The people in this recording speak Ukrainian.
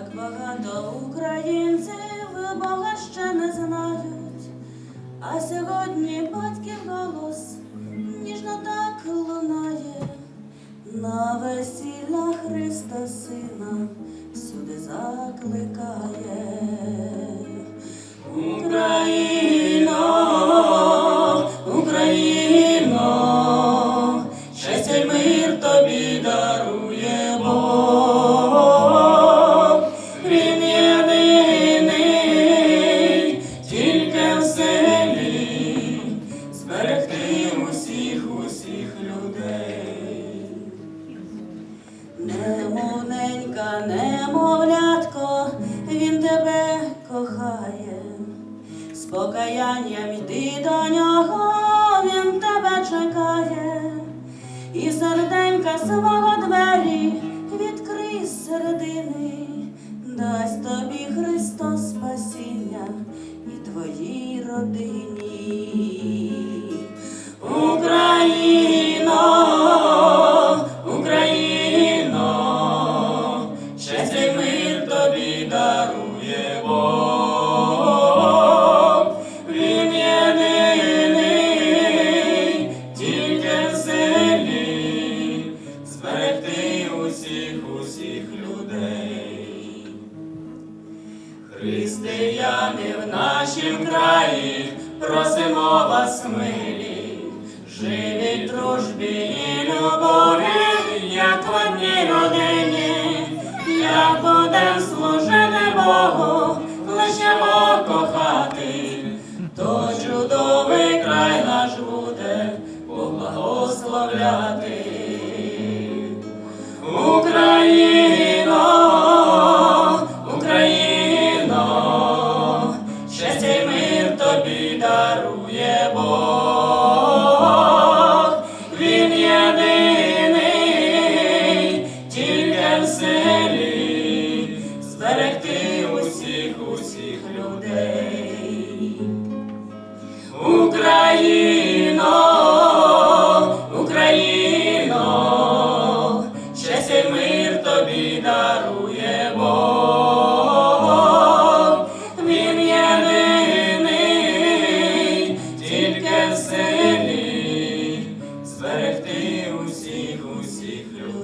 як багато українців Бога ще не знають, а сьогодні батьків голос ніжно так лунає на весілля Христа Сина всюди закликає. Усіх людей. Немовненька, немовлятко, він тебе кохає, з покаянням йди до нього, він тебе чекає, і серденька свого двері відкрий середини, дасть тобі Христос спасіння і твоїй родині. Християни в нашім краї, просимо вас, милі, живіть дружбі і любові, як в одній родині, як будем служити Богу, дарує Бог. Він єдиний, тільки в Seigneur.